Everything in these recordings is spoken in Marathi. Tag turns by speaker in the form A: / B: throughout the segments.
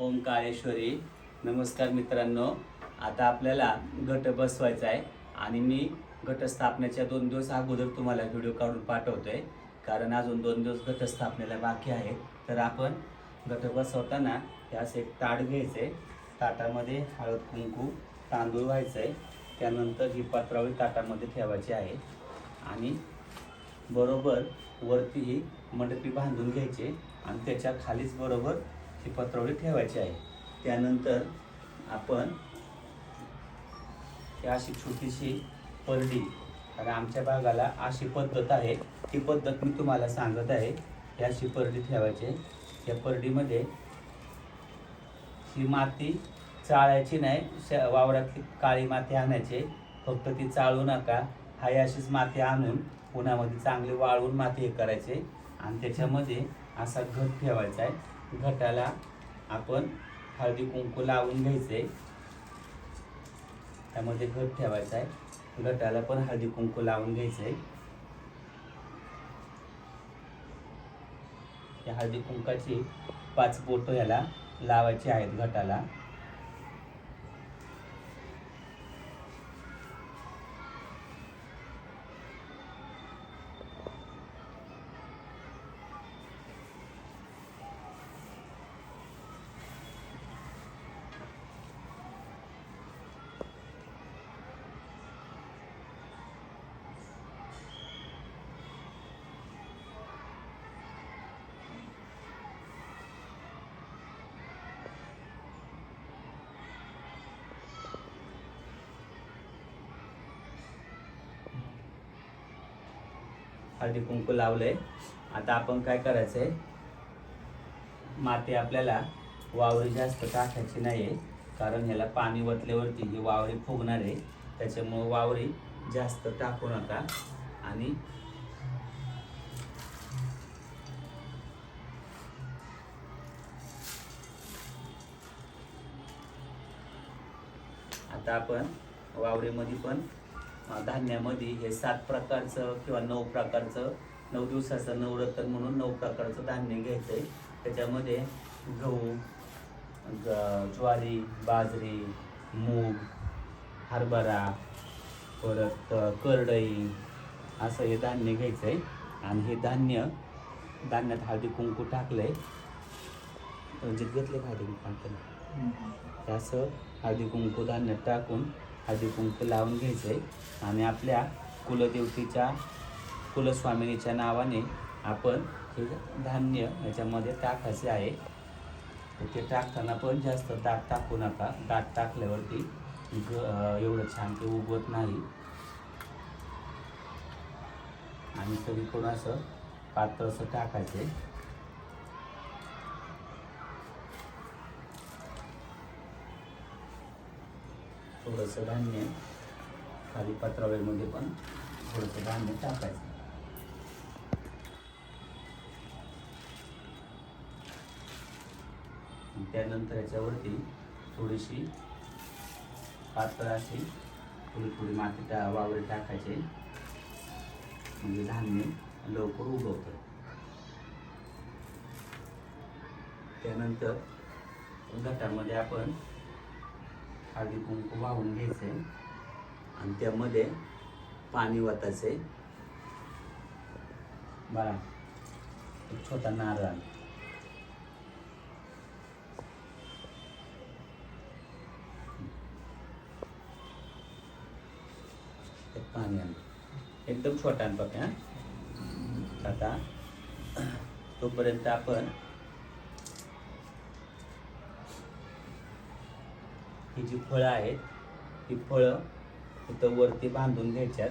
A: ओम काळेश्वरी नमस्कार मित्रांनो आता आपल्याला घट बसवायचा आहे आणि मी घटस्थापनेच्या दोन दिवस अगोदर तुम्हाला व्हिडिओ काढून पाठवतो आहे कारण अजून दोन दिवस घटस्थापनेला बाकी आहे. तर आपण घट बसवताना त्यास एक ताट घ्यायचं आहे ताटामध्ये हळद कुंकू तांदूळ व्हायचं आहे त्यानंतर ही पत्रावळी ताटामध्ये ठेवायची आहे. आणि बरोबर वरती ही मंडपी बांधून घ्यायचे आणि त्याच्या खालीच बरोबर ही पत्रावळी ठेवायची आहे. त्यानंतर आपण ही अशी छोटीशी परडी आणि आमच्या भागाला अशी पद्धत आहे ती पद्धत मी तुम्हाला सांगत आहे. ही अशी परडी ठेवायची आहे. या परडीमध्ये ही माती चाळायची नाही श वावरातली काळी माती आणायची फक्त ती चाळू नका. हाय अशीच माती आणून उन्हामध्ये चांगली वाळवून माती हे करायचे आणि त्याच्यामध्ये असा घट ठेवायचा आहे. घटाला आपण हळदी कुंकू लावून घ्यायचे. त्यामध्ये घट ठेवायचा आहे. घटाला पण हळदी कुंकू लावून घ्यायचं. आहे त्या हळदी कुंकाची पाच बोटं ह्याला लावायची आहेत घटाला. हळदी कुंकू लावलंय. आता आपण काय करायचं आहे माती आपल्याला वावरी जास्त टाकायची नाही आहे कारण ह्याला पाणी वतल्यावरती ही वावरी फुगणार आहे त्याच्यामुळं वावरी जास्त टाकू नका. आणि आता आपण वावरीमध्ये पण धान्यामध्ये हे सात प्रकारचं किंवा नऊ प्रकारचं नऊ दिवसाचं नवरत्न म्हणून नऊ प्रकारचं धान्य घ्यायचं आहे त्याच्यामध्ये गहू ज्वारी बाजरी मूग हरभरा परत करडई असं हे धान्य घ्यायचं आहे आणि हे धान्य धान्यात हळदी कुंकू टाकलंय. रणजित घेतले का हळदी कुंकू? टाकलं असं हळदी कुंकू धान्यात टाकून हळदी कुंकू लावून घ्यायचं आहे आणि आपल्या कुलदेवतेच्या कुलस्वामिनीच्या नावाने आपण हे धान्य याच्यामध्ये टाकायचे आहे. तर ते टाकताना पण जास्त दाट टाकू नका. दाट टाकल्यावरती ग एवढं छान ते उगवत नाही. आणि सगळीकडून असं पातळ असं टाकायचं थोडंसं धान्य खाली पत्रावळीमध्ये पण थोडंसं धान्य टाकायचं. त्यानंतर याच्यावरती थोडीशी पातळ अशी थोडी थोडी माती टा वावरे टाकायचे. म्हणजे धान्य लवकर उगवतं. त्यानंतर गटामध्ये आपण हळदी कुंकू वाहून घ्यायचे आणि त्यामध्ये पाणी वाताचे बरा एक छोटा नारळ पाणी आणलं एकदम छोटा आण आता तोपर्यंत आपण ही जी फळं आहेत ती फळं इथं वरती बांधून घ्यायच्यात.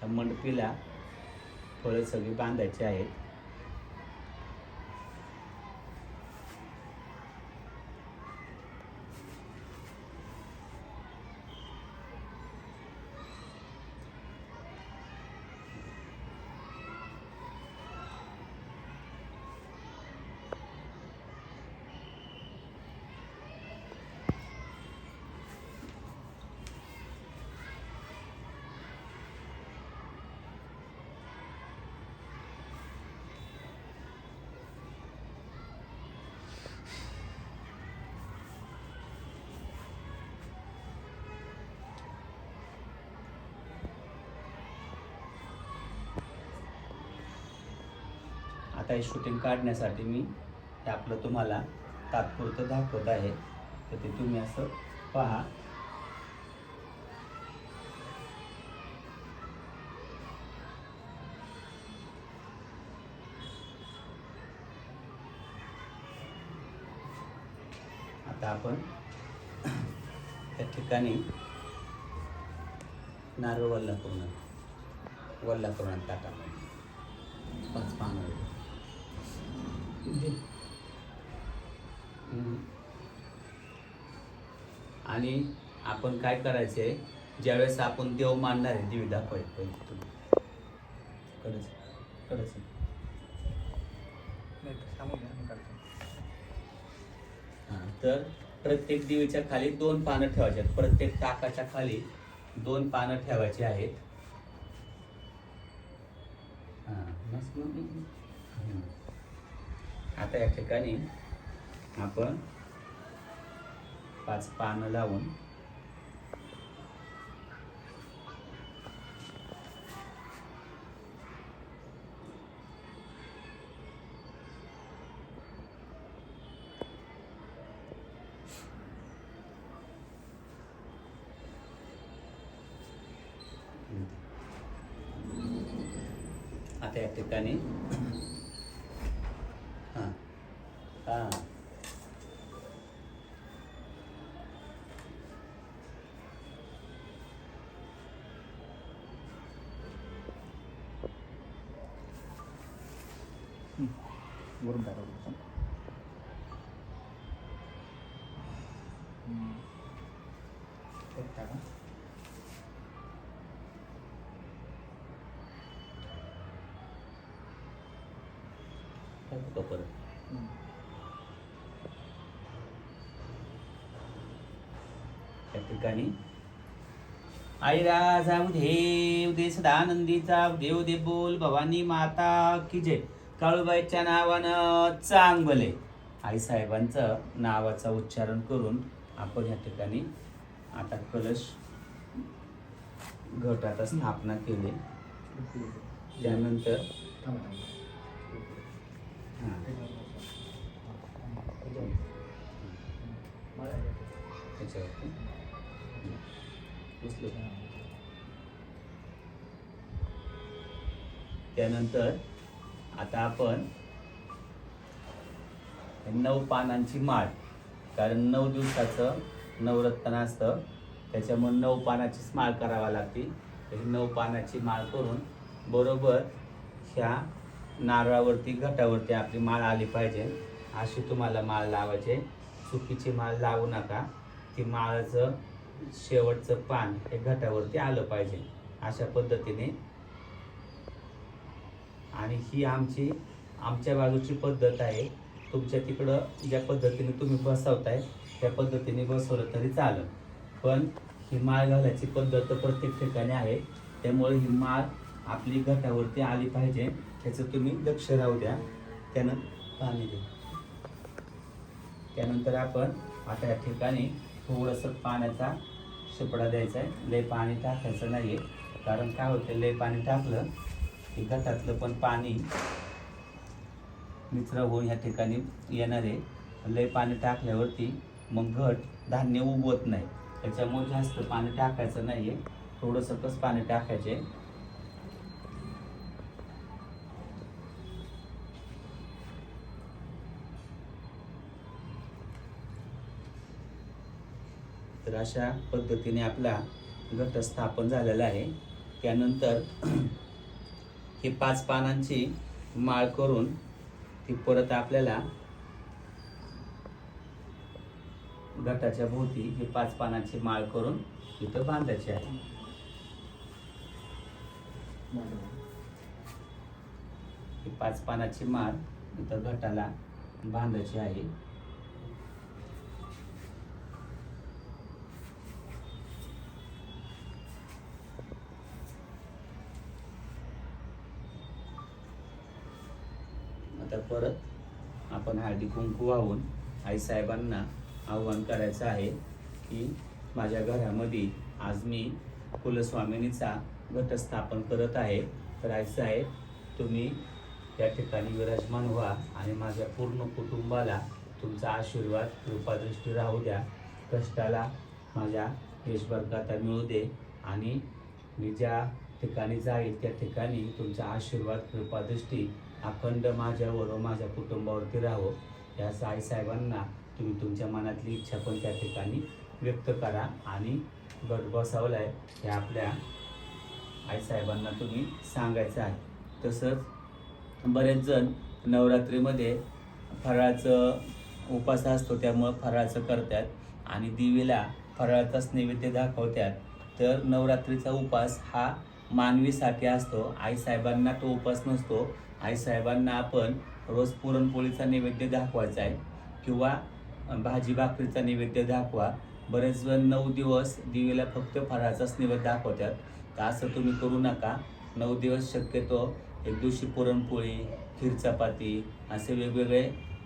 A: त्या मंडपीला फळं सगळी बांधायची आहेत. आता हे शूटिंग काढण्यासाठी मी हे आपलं तुम्हाला तात्पुरतं दाखवत आहे. तर ते तुम्ही असं पहा. आता आपण त्या ठिकाणी नारळ वल्ला करून वल्ला करून टाका पाच पानं आणि आपण काय करायचंय? ज्यावेळेस आपण देव मानणार आहे दिवी दाखवायचे पहिले तुम्ही कडच कडच हां, तर प्रत्येक दिवेच्या खाली दोन पानं ठेवायची आहेत. प्रत्येक टाकाच्या खाली दोन पानं ठेवायची आहेत. हां. आता या ठिकाणी आपण पाच पानं लावून आता या ठिकाणी
B: वरून टाका.
A: त्या ठिकाणी. आईरा जाऊ देव दे सदानंदीचा देव दे बोल भवानी माता की जय? काळूबाईच्या नावानं चांगले आईसाहेबांचं नावाचा उच्चारण करून आपण या ठिकाणी आता कलश घट आता स्थापना केली. त्यानंतर त्यानंतर आता आपण नऊ पानांची माळ कारण नऊ दिवसाचं नवरत्न असतं. त्याच्यामुळे नऊ पानाचीच माळ करावा लागते तर नऊ पानाची माळ करून बरोबर ह्या नारळावरती घटावरती आपली माळ आली पाहिजे. अशी तुम्हाला माळ लावायचे. चुकीची माळ लावू नका. ती माळाचं शेवटचं पान हे घटावरती आलं पाहिजे. अशा पद्धतीने आणि ही आमची आमच्या बाजूची पद्धत आहे. तुमच्या तिकडं ज्या पद्धतीने तुम्ही बसवताय त्या पद्धतीने बसवलं तरी चालेल. पण ही माळ घालायची पद्धत तर प्रत्येक ठिकाणी आहे. त्यामुळे ही माळ आपली घटावरती आली पाहिजे. त्याचं तुम्ही लक्ष राहू द्या. त्यानं पाणी द्या. त्यानंतर आपण आता या ठिकाणी थोडंसं पाण्याचा शिपडा द्यायचा आहे. लय पाणी टाकायचं नाही आहे कारण काय होतं लय पाणी टाकलं की घटातलं पण पाणी मित्र होऊन ह्या ठिकाणी येणार आहे. लय पाणी टाकल्यावरती मग घट धान्य उगवत नाही. त्याच्यामुळे जास्त पाणी टाकायचं नाही आहे थोडंसंच पाणी टाकायचे? तर अशा पद्धतीने आपला घट स्थापन झालेला आहे. त्यानंतर ही पाच पानांची माळ करून ती परत आपल्याला घटाच्या भोवती ही पाच पानांची माळ करून इथं बांधायची आहे. ही पाच पानाची माळ इथं घटाला बांधायची आहे. हळदी कुंकू वाहून आईसाहेबांना आव्हान करायचं आहे की माझ्या घरामध्ये आज मी कुलस्वामिनीचा घटस्थापन करत आहे. तर आईसाहेब तुम्ही त्या ठिकाणी विराजमान व्हा आणि माझ्या पूर्ण कुटुंबाला तुमचा आशीर्वाद कृपादृष्टी राहू द्या. कष्टाला माझ्या यश मिळू दे आणि मी ज्या ठिकाणी जाईल त्या ठिकाणी तुमचा आशीर्वाद कृपादृष्टी अखंड माझ्यावर व माझ्या कुटुंबावरती राहो. या साईसाहेबांना तुम्ही तुमच्या मनातली इच्छा पण त्या ठिकाणी व्यक्त करा आणि गट बसवलाय हे आपल्या आईसाहेबांना तुम्ही सांगायचं आहे. तसंच बरेच जण नवरात्रीमध्ये फराळाचं उपास असतो त्यामुळं फराळाचं करतात आणि दिवीला फराळाचाच नैवेद्य दाखवतात. तर नवरात्रीचा उपास हा मानवीसाठी असतो. आईसाहेबांना तो उपास नसतो. आईसाहेबांना आपण रोज पुरणपोळीचा नैवेद्य दाखवायचा आहे किंवा भाजी भाकरीचा नैवेद्य दाखवा. बरेच जण नऊ दिवस दिवेला फक्त फराळाचाच नैवेद्य दाखवतात. तर असं तुम्ही करू नका. नऊ दिवस शक्यतो एक दिवशी पुरणपोळी खीर चपाती असे वेगवेगळे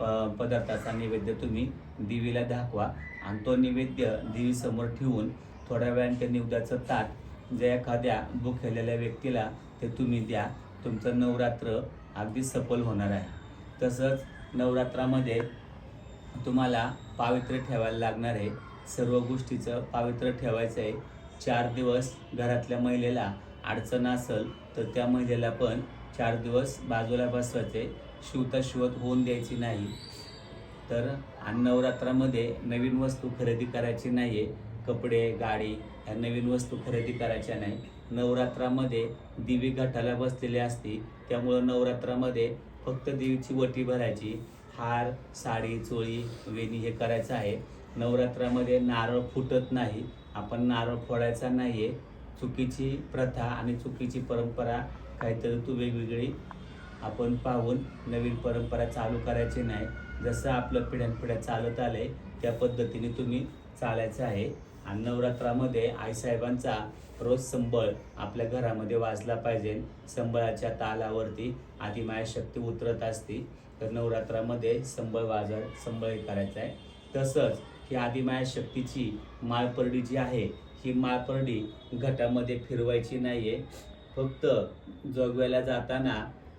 A: प पदार्थाचा नैवेद्य तुम्ही दिवीला दाखवा. आणि तो नैवेद्य देवीसमोर ठेवून थोड्या वेळाने त्या निवदाचं ताट जे एखाद्या भुकेलेल्या व्यक्तीला ते तुम्ही द्या. तुमचं नवरात्र अगदी सफल होणार आहे. तसंच नवरात्रामध्ये तुम्हाला पावित्र्य ठेवायला लागणार आहे. सर्व गोष्टीचं पावित्र्य ठेवायचं आहे. चार दिवस घरातल्या महिलेला अडचण असेल तर त्या महिलेला पण चार दिवस बाजूला बसवायचे शिवता शिवत होऊन द्यायची नाही. तर आणि नवरात्रामध्ये नवीन वस्तू खरेदी करायची नाही आहे कपडे गाडी ह्या नवीन वस्तू खरेदी करायच्या नाही. नवरात्रामध्ये दिवी घाटाला बसलेली असते त्यामुळं नवरात्रामध्ये फक्त देवीची वटी भरायची. हार साडी चोळी वेणी हे करायचं आहे. नवरात्रामध्ये नारळ फुटत नाही. आपण नारळ फोडायचा नाही आहे चुकीची प्रथा आणि चुकीची परंपरा काहीतरी तू वेगवेगळी आपण पाहून नवीन परंपरा चालू करायची नाही. जसं आपलं पिढ्यानपिढ्या चालत आलंय त्या पद्धतीने तुम्ही चालायचं आहे. आणि नवरात्रामध्ये आईसाहेबांचा रोज संबळ आपल्या घरामध्ये वाजला पाहिजे. संबळाच्या तालावरती आदिमाया शक्ती उतरत असते. तर नवरात्रामध्ये संबळ वाजा संबळ हे करायचं आहे. तसंच ही आदिमाया शक्तीची माळपरडी जी आहे ही माळपरडी घटामध्ये फिरवायची नाही आहे फक्त जोगव्याला जाताना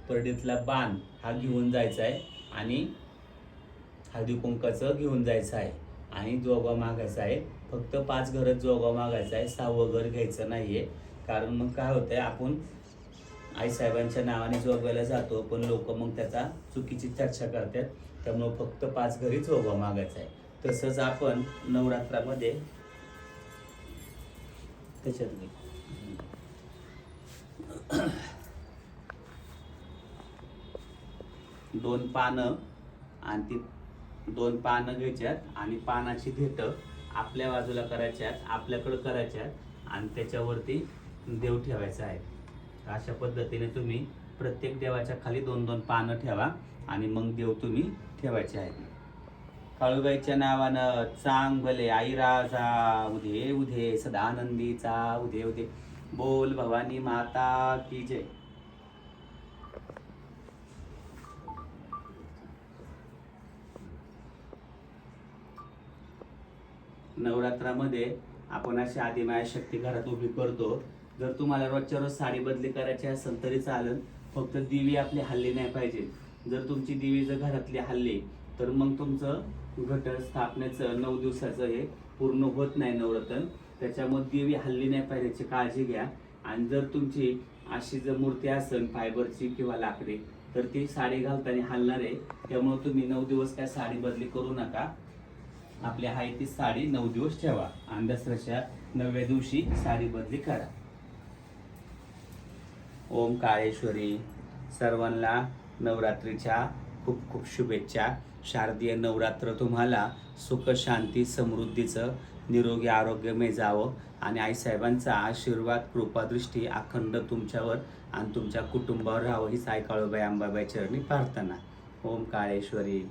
A: परडीतला बाण हा घेऊन जायचा आहे आणि हळदी कुंकाचं घेऊन जायचं आहे आणि जोगा मागायचा आहे. फक्त पाच घरच जोगा मागायचा आहे सहावं घर घ्यायचं नाही आहे कारण मग काय होतंय आपण आईसाहेबांच्या नावाने जोगव्याला जातो पण लोक मग त्याचा चुकीची चर्चा करतात. त्यामुळं फक्त पाच घरी जोगा मागायचा आहे. तसंच आपण नवरात्रामध्ये त्याच्यात दोन पानं आणि ती दोन पानं घ्यायच्यात आणि पानाची भेटं आपल्या बाजूला करायच्या आहेत आपल्याकडं करायच्या आहेत आणि त्याच्यावरती देव ठेवायचा आहे. तर अशा पद्धतीने तुम्ही प्रत्येक देवाच्या खाली दोन दोन पानं ठेवा आणि मग देव तुम्ही ठेवायचे आहेत. काळूबाईच्या नावानं चांग भले आई राजा उधे उधे सदानंदीचा उधे उधे. बोल भवानी माता की जय. नवरात्रामध्ये आपण अशी आदिमाया शक्ती घरात उभी करतो. जर तुम्हाला रोजच्या रोज साडी बदली करायची असेल तरी चालेल फक्त दिवी आपली हल्ली नाही पाहिजे. जर तुमची दिवी जर घरातली हल्ली तर मग तुमचं घट स्थापनेचं नऊ दिवसाचं हे पूर्ण होत नाही नवरत्न. त्याच्यामुळे दिवी हल्ली नाही पाहिजे याची काळजी घ्या. आणि जर तुमची अशी जर मूर्ती असेल फायबरची किंवा लाकडी तर ती साडी घालताना हलणार आहे. त्यामुळे तुम्ही नऊ दिवस काय साडी बदली करू नका. आपली आहे ती साडी नऊ दिवस ठेवा. आणि दसऱ्याच्या नवव्या दिवशी साडी बदली करा. ओम काळेश्वरी. सर्वांना नवरात्रीच्या खूप खूप शुभेच्छा. शारदीय नवरात्र तुम्हाला सुख शांती समृद्धीचं निरोगी आरोग्यमय जावं आणि आईसाहेबांचा आशीर्वाद कृपादृष्टी अखंड तुमच्यावर आणि तुमच्या कुटुंबावर राहावं हीच आई काळूबाई अंबाबाई चरणी प्रार्थना. ओम काळेश्वरी.